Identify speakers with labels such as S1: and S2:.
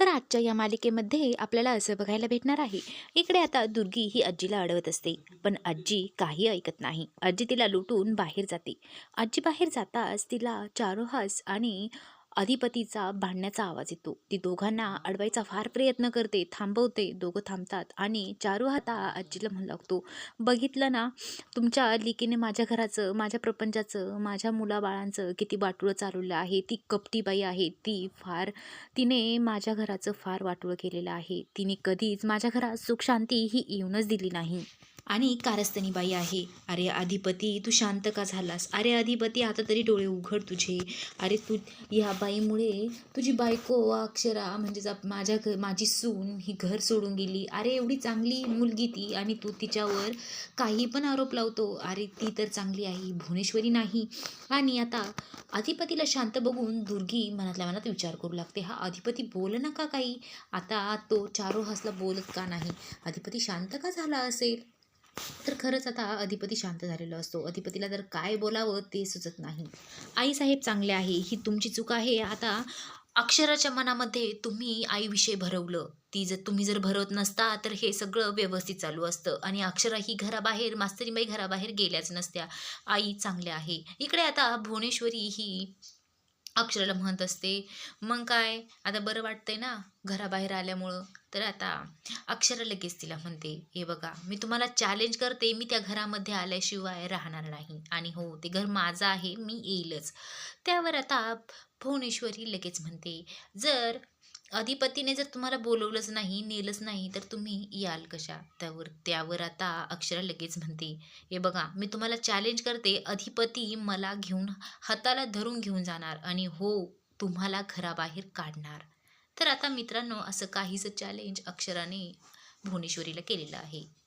S1: तर आजच्या या मालिकेमध्ये आपल्याला असं बघायला भेटणार आहे. इकडे आता दुर्गी ही आजीला अडवत असते. पण आजी काही ऐकत नाही. आजी तिला लुटून बाहेर जाते. आजी बाहेर जाताच तिला चारोहास आणि अधिपतीचा भांडण्याचा आवाज येतो. ती दोघांना अडवायचा फार प्रयत्न करते थांबवते दोघं थांबतात आणि चारू हाता आजीला म्हणू लागतो बघितलं ना तुमच्या लिकीने माझ्या घराचं माझ्या प्रपंचाचं माझ्या मुलाबाळांचं किती वाटुळं चालवलं आहे ती कपटीबाई आहे ती फार तिने माझ्या घराचं फार वाटुळं केलेलं आहे तिने कधीच माझ्या घरात सुखशांती ही येऊनच दिली नाही. आणि कारस्थनीबाई आहे. अरे अधिपती तू शांत का झालास? अरे अधिपती आता तरी डोळे उघड तुझे. अरे तू ह्या बाईमुळे तुझी बायको अक्षरा म्हणजेच माझ्या घ माझी सून ही घर सोडून गेली. अरे एवढी चांगली मुलगी ती आणि तू तिच्यावर काही पण आरोप लावतो. अरे ती तर चांगली आहे भुवनेश्वरी नाही. आणि आता अधिपतीला शांत बघून दुर्गी मनातल्या मनात विचार करू लागते. हा अधिपती बोल ना का काही. आता तो चारो हसला बोलत का नाही? अधिपती शांत का झाला असेल? तर खरंच आता अधिपती शांत झालेला असतो. अधिपतीला तर काय बोलावं ते सुचत नाही. आईसाहेब चांगले आहे ही तुमची चूक आहे. आता अक्षराच्या मनामध्ये तुम्ही आईविषयी भरवलं. ती जर तुम्ही जर भरवत नसता तर हे सगळं व्यवस्थित चालू असतं. आणि अक्षरा ही घराबाहेर मास्तरीबाई घराबाहेर गेल्याच नसत्या. आई चांगल्या आहे. इकडे आता भुवनेश्वरी ही अक्षराला म्हणत असते. मग काय? आता बरं वाटतंय ना घराबाहेर आल्यामुळं. तर आता अक्षरा लगेच तिला म्हणते हे बघा मी तुम्हाला चॅलेंज करते मी त्या घरामध्ये आल्याशिवाय राहणार नाही. आणि हो ते घर माझं आहे मी येईलच. त्यावर आता भुवनेश्वरी लगेच म्हणते जर अधिपतीने जर तुम्हाला बोलवलंच नाही नेलंच नाही तर तुम्ही याल कशा? त्यावर त्यावर आता अक्षरा लगेच म्हणते हे बघा मी तुम्हाला चॅलेंज करते अधिपती मला घेऊन हाताला धरून घेऊन जाणार आणि हो तुम्हाला घराबाहेर काढणार. तर आता मित्रांनो असं काहीच चॅलेंज अक्षराने भुवनेश्वरीला केलेलं आहे.